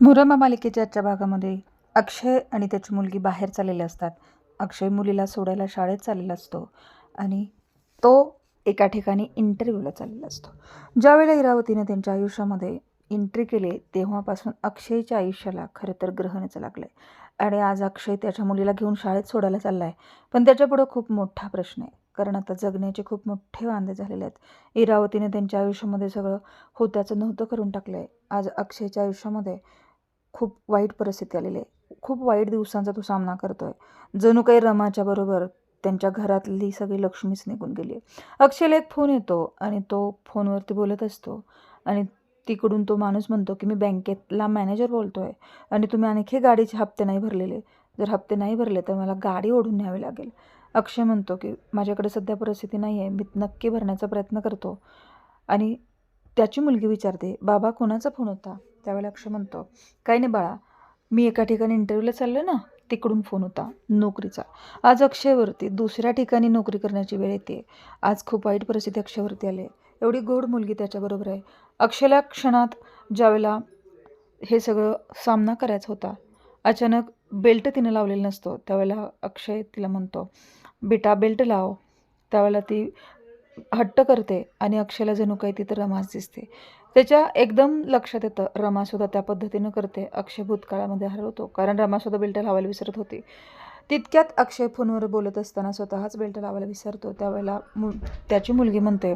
मुरमा मालिकेच्या आजच्या भागामध्ये अक्षय आणि त्याची मुलगी बाहेर चाललेले असतात. अक्षय मुलीला सोडायला शाळेत चाललेला असतो आणि तो एका ठिकाणी इंटरव्ह्यूला चाललेला असतो. ज्यावेळेला इरावतीने त्यांच्या आयुष्यामध्ये एंट्री केली तेव्हापासून अक्षयच्या आयुष्याला खरं तर ग्रहणाचं लागलं आहे आणि आज अक्षय त्याच्या मुलीला घेऊन शाळेत सोडायला चालला आहे पण त्याच्यापुढं खूप मोठा प्रश्न आहे. कारण आता जगण्याचे खूप मोठे वांदे झालेले आहेत. इरावतीने त्यांच्या आयुष्यामध्ये सगळं होत्याचं नव्हतं करून टाकलं आहे आज अक्षयच्या आयुष्यामध्ये खूप वाईट परिस्थिती आलेली आहे. खूप वाईट दिवसांचा तो सामना करतो आहे जणू काही रमाच्या बरोबर त्यांच्या घरातली सगळी लक्ष्मीच निघून गेली आहे. अक्षयला एक फोन येतो आणि तो फोनवरती बोलत असतो. आणि तिकडून तो माणूस म्हणतो की मी बँकेतला मॅनेजर बोलतो आहे आणि तुम्ही आणखी गाडीचे हप्ते नाही भरलेले. जर हप्ते नाही भरले तर मला गाडी ओढून न्यावी लागेल. अक्षय म्हणतो की माझ्याकडे सध्या परिस्थिती नाही आहे. मी नक्की भरण्याचा प्रयत्न करतो. आणि त्याची मुलगी विचारते बाबा कोणाचा फोन होता? त्यावेळेला अक्षय म्हणतो काही नाही बाळा मी एका ठिकाणी इंटरव्ह्यूला चाललो ना तिकडून फोन होता नोकरीचा. आज अक्षयवरती दुसऱ्या ठिकाणी नोकरी करण्याची वेळ येते. आज खूप वाईट परिस्थिती अक्षयवरती आली आहे. एवढी गोड मुलगी त्याच्याबरोबर आहे. अक्षयला क्षणात ज्यावेळेला हे सगळं सामना करायचा होता अचानक बेल्ट तिनं लावलेला नसतो. त्यावेळेला अक्षय तिला म्हणतो बेटा बेल्ट लाव. त्यावेळेला ती हट्ट करते आणि अक्षयला जणू काही तिथं रमास दिसते. त्याच्या एकदम लक्षात येतं रमासुद्धा त्या पद्धतीनं करते. अक्षय भूतकाळामध्ये हरवतो कारण रमासुद्धा बेल्ट लावायला विसरत होती. तितक्यात अक्षय फोनवर बोलत असताना स्वतःच बेल्ट लावायला विसरतो. त्यावेळेला मु त्याची मुलगी म्हणते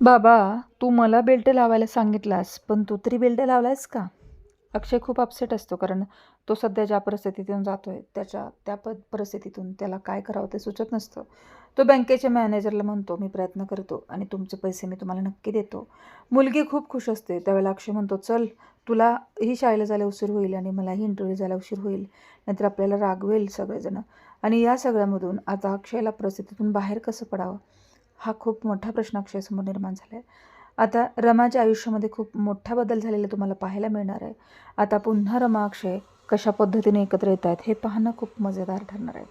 बाबा तू मला बेल्ट लावायला सांगितलास पण तू तरी बेल्ट लावलायस का? अक्षय खूप अपसेट असतो कारण तो सध्या ज्या परिस्थितीतून जातो आहे त्याच्या त्या प परिस्थितीतून त्याला काय करावं ते सुचत नसतं. तो बँकेच्या मॅनेजरला म्हणतो मी प्रयत्न करतो आणि तुमचे पैसे मी तुम्हाला नक्की देतो. मुलगी खूप खुश असते. त्यावेळेला अक्षय म्हणतो चल तुला ही शाळेला जायला उशीर होईल आणि मलाही इंटरव्ह्यू जायला उशीर होईल. नाहीतर आपल्याला रागवेल सगळेजणं. आणि या सगळ्यामधून आता अक्षयला परिस्थितीतून बाहेर कसं पडावं? हा खूप मोठा प्रश्न अक्षयसमोर निर्माण झाला आहे आता रमाच्या आयुष्यामध्ये खूप मोठा बदल झालेला तुम्हाला पाहायला मिळणार आहे. आता पुन्हा रमा अक्षय कशा पद्धतीने एकत्र येत आहेत हे पाहणं खूप मजेदार ठरणार आहे.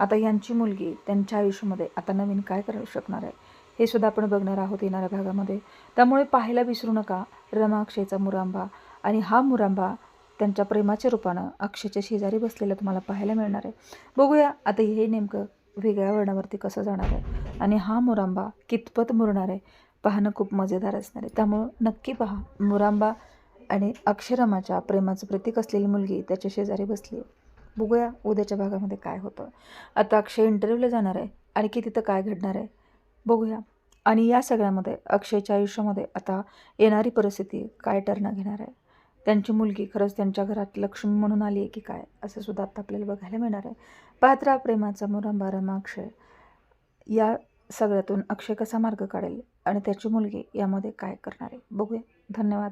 आता यांची मुलगी त्यांच्या आयुष्यामध्ये आता नवीन काय करू शकणार आहे? हे सुद्धा आपण बघणार आहोत येणाऱ्या भागामध्ये. त्यामुळे पाहायला विसरू नका रमाक्षेचा मुरांबा. आणि हा मुरांबा त्यांच्या प्रेमाच्या रूपानं अक्षयच्या शेजारी बसलेलं तुम्हाला पाहायला मिळणार आहे. बघूया आता हे नेमकं वेगळ्या वर्णावरती कसं जाणार आहे. आणि हा मुरांबा कितपत मुरणार आहे पाहणं खूप मजेदार असणार आहे. त्यामुळं नक्की पहा मुरांबा आणि अक्षरमाच्या प्रेमाचं प्रतीक असलेली मुलगी त्याच्या शेजारी बसली आहे. बघूया उद्याच्या भागामध्ये काय होतं. आता अक्षय इंटरव्ह्यूला जाणार आहे आणि की तिथं काय घडणार आहे. बघूया. आणि या सगळ्यामध्ये अक्षयच्या आयुष्यामध्ये आता येणारी परिस्थिती काय टर्न घेणार आहे. त्यांची मुलगी खरंच त्यांच्या घरात लक्ष्मी म्हणून आली आहे की काय असं सुद्धा आता आपल्याला बघायला मिळणार आहे. पात्रा प्रेमाचा मुरंबा रमाक्षय या सगळ्यातून अक्षय कसा मार्ग काढेल आणि त्याची मुलगी यामध्ये काय करणार आहे. बघूया. धन्यवाद.